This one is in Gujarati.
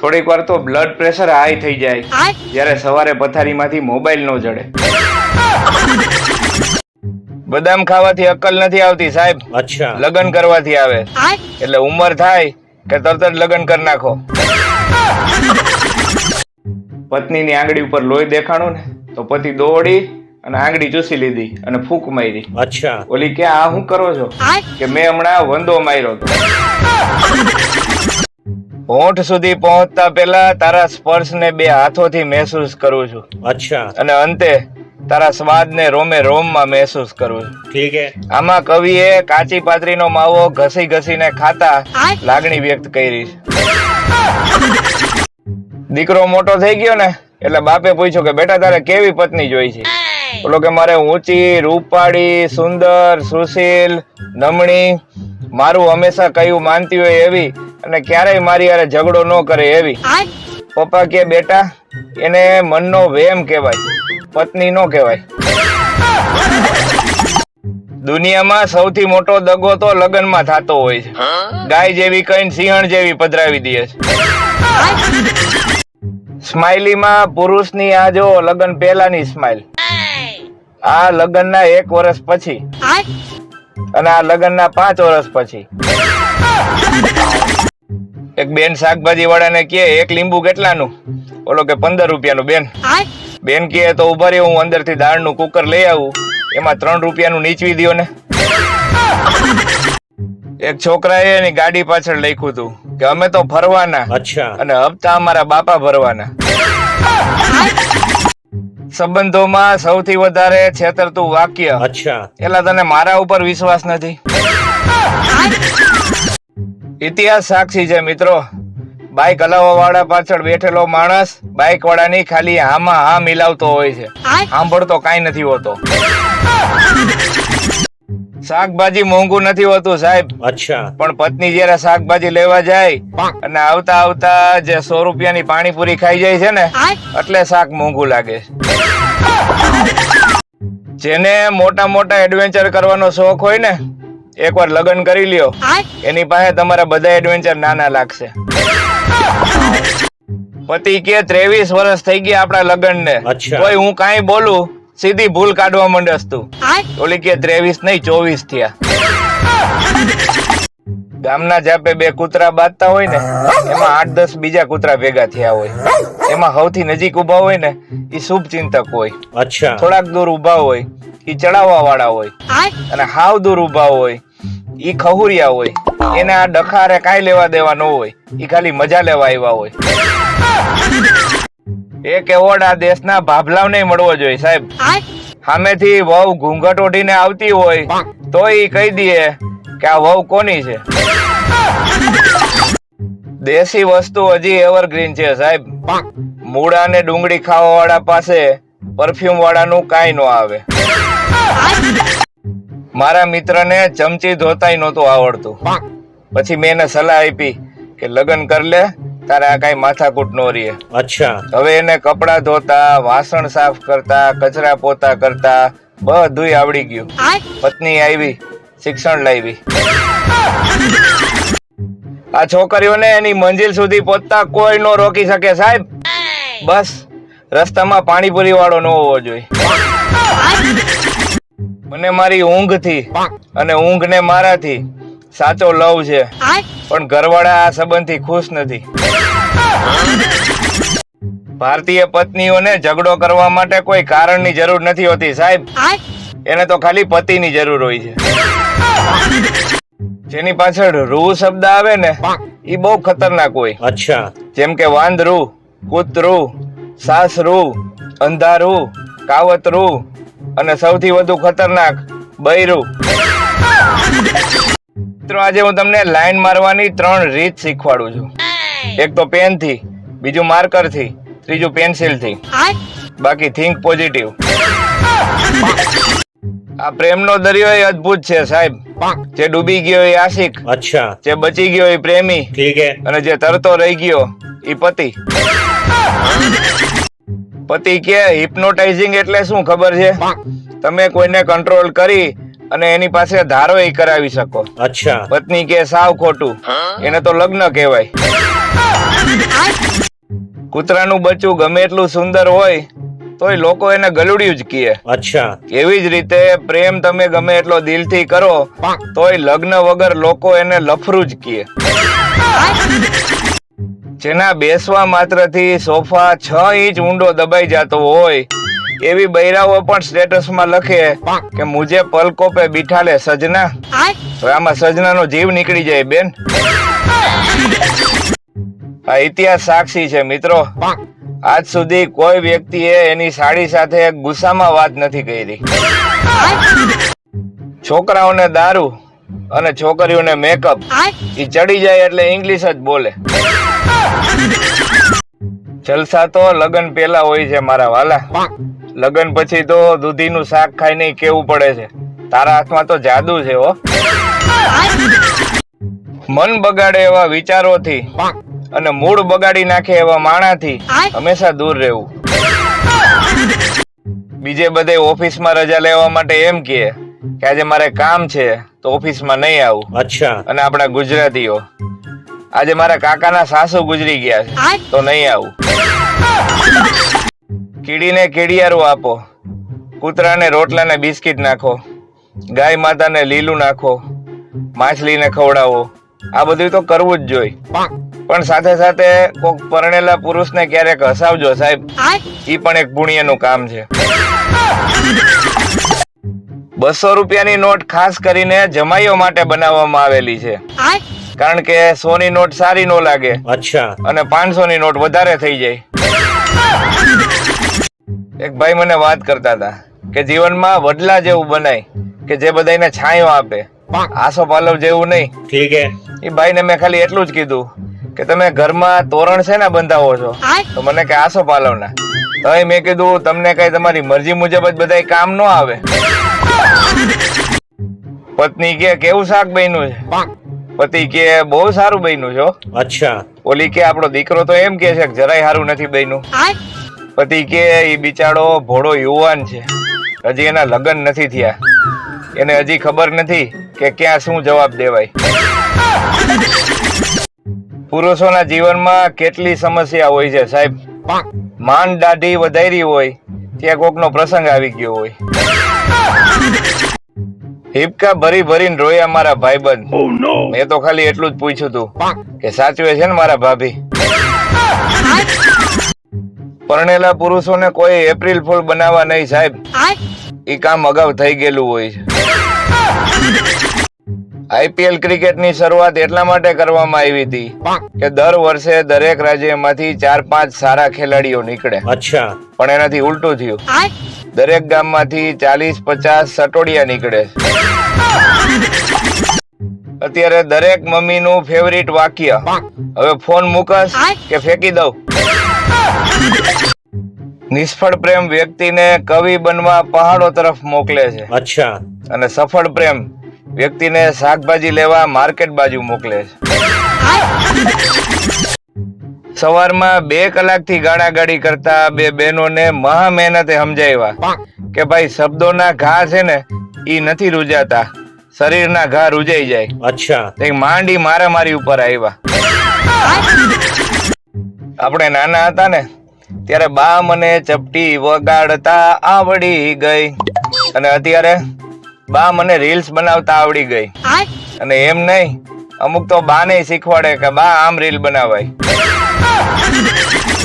થોડીક વાર તો બ્લડ પ્રેશર હાઈ થઈ જાય. જ્યારે સવારે પથારીમાંથી મોબાઈલ નો જડે. બદામ ખાવાથી અક્કલ નથી આવતી સાહેબ. અચ્છા. લગ્ન કરવાથી આવે. એટલે ઉંમર થાય કે તરત જ લગ્ન કરી નાખો. પત્નીની આંગળી ઉપર લોહી દેખાણું ને તો પતિ દોડી અને આંગળી ચૂસી લીધી અને ફૂંક મારી. અચ્છા. ઓલી કે આ હું કરો છો? કે મેં હમણાં વંદો માર્યો હતો. હોઠ સુધી પહોંચતા પહેલા તારા સ્પર્શને બે હાથોથી મહેસૂસ કરું છું. અચ્છા. અને અંતે તારા સ્વાદને રોમે રોમમાં મહેસૂસ કરું છું. ઠીક છે આમાં કવિએ કાચી પાતરીનો માવો ઘસી ઘસીને ખાતા લાગણી વ્યક્ત કરી છે. દીકરો મોટો થઈ ગયો ને એટલે બાપે પૂછ્યું કે બેટા તારે કેવી પત્ની જોઈ છે? બોલો કે મારે ઊંચી રૂપાળી સુંદર સુશીલ નમણી મારું હંમેશા કયું માનતી હોય એવી અને ક્યારેય મારી હારે ઝઘડો ન કરે એવી. પપ્પા કે બેટા એને મનનો વેમ કહેવાય પત્ની નો કહેવાય. દુનિયામાં સૌથી મોટો દગો તો લગ્નમાં થતો હોય છે. ગાય જેવી કઈ સિંહણ જેવી પધરાવી દે છે. સ્માઇલીમાં પુરુષની આ જો લગ્ન પહેલાની સ્માઇલ. આ લગ્નના એક વર્ષ પછી. અને આ લગ્નના પાંચ વર્ષ પછી. એક બેન શાકભાજી વાળાને કે એક લીંબુ કેટલાનું? ઓલો કે પંદર રૂપિયાનું. બેન બેન કે તો ઊભા રહ્યો હું અંદરથી દાળનું કુકર લઈ આવું. એમાં ત્રણ રૂપિયાનું નીચવી દ્યો ને. એક છોકરાએ એની ગાડી પાછળ લખ્યું હતું કે અમે તો ફરવાના અને હપ્તા અમારા બાપા ભરવાના. સંબંધોમાં સૌથી વધારે છેતરતું વાક્ય. એટલે તને મારા ઉપર વિશ્વાસ નથી? ઇતિહાસ સાક્ષી છે મિત્રો. બાઇક હલાવવા વાળા પાછળ બેઠેલો માણસ બાઇક વાળાની ખાલી હામાં હા મિલાવતો હોય છે. સાંભળતો કાંઈ નથી હોતો. શાકભાજી મોંઘું નથી હોતું સાહેબ. અચ્છા. પણ પત્ની જયારે શાકભાજી લેવા જાય અને આવતા આવતા જે સો રૂપિયાની પાણીપુરી ખાઈ જાય છે ને એટલે શાક મોંઘું લાગે. જેને મોટા મોટા એડવેન્ચર કરવાનો શોખ હોય ને એકવાર લગ્ન કરી લ્યો. એની પાસે તમારા બધા એડવેન્ચર નાના લાગશે. પતિ કે ત્રેવીસ વર્ષ થઈ ગયા આપણા લગ્ન ને અચ્છા. કોઈ હું કાઈ બોલું સીધી ભૂલ કાઢવા માંડસ તું. ઓલી કે ત્રેવીસ નહીં ચોવીસ થયા. ગામના જાપે બે કૂતરા બાંધતા હોય ને એમાં આઠ દસ બીજા કૂતરા ભેગા થયા હોય. એમાં સૌથી નજીક ઊભા હોય ને એ શુભ ચિંતક હોય. અચ્છા. થોડાક દૂર ઊભા હોય એ ચડાવવા વાળા હોય. અને હાવ દૂર ઊભા હોય ઈ ખહુરિયા હોય. એને આ ડખારે કાંઈ લેવા દેવા ન હોય ઈ ખાલી મજા લેવા આવ્યા હોય. એક એવોર્ડ આ દેશના ભાભલાવને મળવો જોઈએ સાહેબ. સામેથી વહુ ઘૂંઘટ ઓઢીને આવતી હોય તો એ કહી દે કે આ વહુ કોની છે? દેશી વસ્તુ હજી એવરગ્રીન છે સાહેબ. મૂળા ને ડુંગળી ખાવા વાળા પાસે પરફ્યુમ વાળાનું કાંઈ ન આવે. મારા મિત્રને ચમચી ધોતાય નહોતું આવડતું. પછી મેં એને સલાહ આપી કે લગ્ન કર લે તારે આ કઈ માથાકૂટ નો રહે. અચ્છા. હવે એને કપડા ધોતા વાસણ સાફ કરતા કચરા પોતા કરતા બધું આવડી ગયું. પત્ની આવી શિક્ષણ લાવી આ છોકરીઓને એની મંજિલ સુધી પહોંચતા કોઈ નો રોકી શકે, સાહેબ. બસ, રસ્તામાં પાણીપુરી વાળો ન હોવો જોઈએ. મને મારી ઊંઘથી અને ઊંઘને મારાથી સાચો લવ છે. પણ ઘરવાળા આ સંબંધથી ખુશ નથી. ભારતીય પત્નીઓને ઝઘડો કરવા માટે કોઈ કારણની જરૂર નથી હોતી, સાહેબ. એને તો ખાલી પતિની જરૂર હોય છે. જેની પાછળ રૂ શબ્દ આવે ને એ બહુ ખતરનાક હોય. અચ્છા. જેમ કે વાંદરું કૂતરું સાસરું અંધારું કાવતરું અને સૌથી વધુ ખતરનાક બૈરું. મિત્રો આજે હું તમને લાઈન મારવાની ત્રણ રીત શીખવાડું છું. એક તો પેનથી બીજું માર્કરથી ત્રીજું પેન્સિલથી બાકી થિંક પોઝિટિવ આ પ્રેમનો દરિયો એ અદ્ભુત છે સાહેબ. જે ડૂબી ગયો એ આશિક. અચ્છા. જે બચી ગયો એ પ્રેમી. ઠીક હે અને જે તરતો રહી ગયો એ પતિ. પતિ કે હિપ્નોટાઇઝિંગ એટલે શું ખબર છે? તમે કોઈને કંટ્રોલ કરી અને એની પાસે ધારો એ કરાવી શકો. અચ્છા. પત્ની કે સાવ ખોટું. એને તો લગ્ન કહેવાય. કૂતરાનું બચ્ચું ગમે એટલું સુંદર હોય તોય લોકો એને ગલુડિયું જ કહે અચ્છા. એવી જ રીતે પ્રેમ તમે ગમે એટલો દિલથી કરો તોય લગ્ન વગર લોકો એને લફરું જ કહે જેના બેસવા માત્રથી સોફા છ ઇંચ ઊંડો દબાઈ જતો હોય એવી બૈરાઓ પણ સ્ટેટસમાં લખે કે મુજે પલકો પે બિઠાલે સજના. તો આમાં સજનાનો જીવ નીકળી જાય બેન. આ ઇતિહાસ સાક્ષી છે મિત્રો. આજ સુધી કોઈ વ્યક્તિએ એની સાડી સાથે ગુસ્સામાં વાત નથી કરી. છોકરાઓને દારૂ અને છોકરીઓને મેકઅપ એ ચડી જાય એટલે ઇંગ્લિશ જ બોલે. જલસા તો લગન પેલા હોય છે મારા વાલા. લગન પછી તો દૂધીનું શાક ખાઈ નહીં કેવું પડે છે. તારા હાથમાં તો જાદુ છે હો. મન બગાડે એવા વિચારોથી અને મૂળ બગાડી નાખે એવા માણાથી હંમેશા દૂર રહેવું. બીજે બધે ઓફિસમાં રજા લેવા માટે એમ કહે કે આજે મારે કામ છે તો ઓફિસમાં નહીં આવું. અચ્છા. અને આપણા ગુજરાતીઓ આજે મારા કાકાના સાસુ ગુજરી ગયા છે તો નહીં આવું. કીડીને કીડિયારું આપો કૂતરાને રોટલાને બિસ્કિટ નાખો ગાય માતાને લીલું નાખો માછલીને ખવડાવો આ બધું તો કરવું જ જોઈએ પણ સાથે સાથે કોક પરણેલા પુરુષને ક્યારેક હસાવજો સાહેબ. ઈ પણ એક પુણ્યનું કામ છે. બસો રૂપિયાની નોટ ખાસ કરીને જમાઈઓ માટે બનાવવામાં આવેલી છે. કારણ કે સો ની નોટ સારી નો લાગે. અચ્છા. અને પાંચસો નોટ વધારે થઈ જાય. એક ભાઈ મને વાત કરતા હતા કે જીવનમાં વડલા જેવું બનાય કે જે બધાને છાંયો આપે. આસો પાલવ જેવું નહીં. ઠીક એ ભાઈને મેં ખાલી એટલું જ કીધું કે તમે ઘરમાં તોરણ છે ને બંધાવો છો? તો મને કે આસો પાલવના. તો મેં કીધું તમને કઈ તમારી મરજી મુજબ જ બધા કામ ન આવે. પત્ની કે કેવું શાક બન્યું છે? પતિ કે બહુ સારું બન્યું છો અચ્છા. ઓલી કે આપણો દીકરો તો એમ કે છે કે જરાય સારું નથી બન્યું. પતિ કે એ બિચારો ભોળો યુવાન છે. હજી એના લગ્ન નથી થયા. એને હજી ખબર નથી કે ક્યાં શું જવાબ દેવાય. પુરુષોના જીવનમાં કેટલી સમસ્યા હોય છે સાહેબ? માંડ દાઢી વધારી હોય ત્યાં કોકનો પ્રસંગ આવી ગયો હોય. હિપકા ભરી ભરીને રોયા મારા ભાઈબંધ. મેં તો ખાલી એટલું જ પૂછ્યું તું કે સાચવે છે ને મારા ભાભી? પરણેલા પુરુષોને કોઈ એપ્રિલ ફૂલ બનાવવા નહીં સાહેબ. એ કામ અગાઉ થઈ ગયેલું હોય છે. આઈપીએલ ક્રિકેટની શરૂઆત એટલા માટે કરવામાં આવી હતી કે દર વર્ષે દરેક રાજ્યમાંથી ચાર પાંચ સારા ખેલાડીઓ નીકળે. અચ્છા. પણ એનાથી ઉલટું થયું. દરેક ગામમાંથી ચાલીસ પચાસ સટોડિયા નીકળે. અત્યારે દરેક મમ્મીનું ફેવરિટ વાક્ય. હવે ફોન મૂકસ કે ફેંકી દઉં. નિષ્ફળ પ્રેમ વ્યક્તિને કવિ બનવા પહાડો તરફ મોકલે છે. અચ્છા. અને સફળ પ્રેમ વ્યક્તિને શાકભાજી લેવા માર્કેટ બાજુ મોકલે છે. સવારમાં બે કલાકથી ગાડાગાડી કરતા બે બહેનોને મહા મહેનતે સમજાવ્યા કે ભાઈ શબ્દોના ઘા છે ને એ નથી રૂજાતા. શરીરના ઘા રૂજાઈ જાય. અચ્છા. તે માંડી મારામારી ઉપર આવ્યા. આપણે નાના હતા ને ત્યારે બા મને ચપટી વગાડતા આવડી ગઈ. અને અત્યારે બા મને રીલ્સ બનાવતા આવડી ગઈ. અને એમ નહીં અમુક તો બા બાને શીખવાડે કે બા આમ રીલ બનાવાય.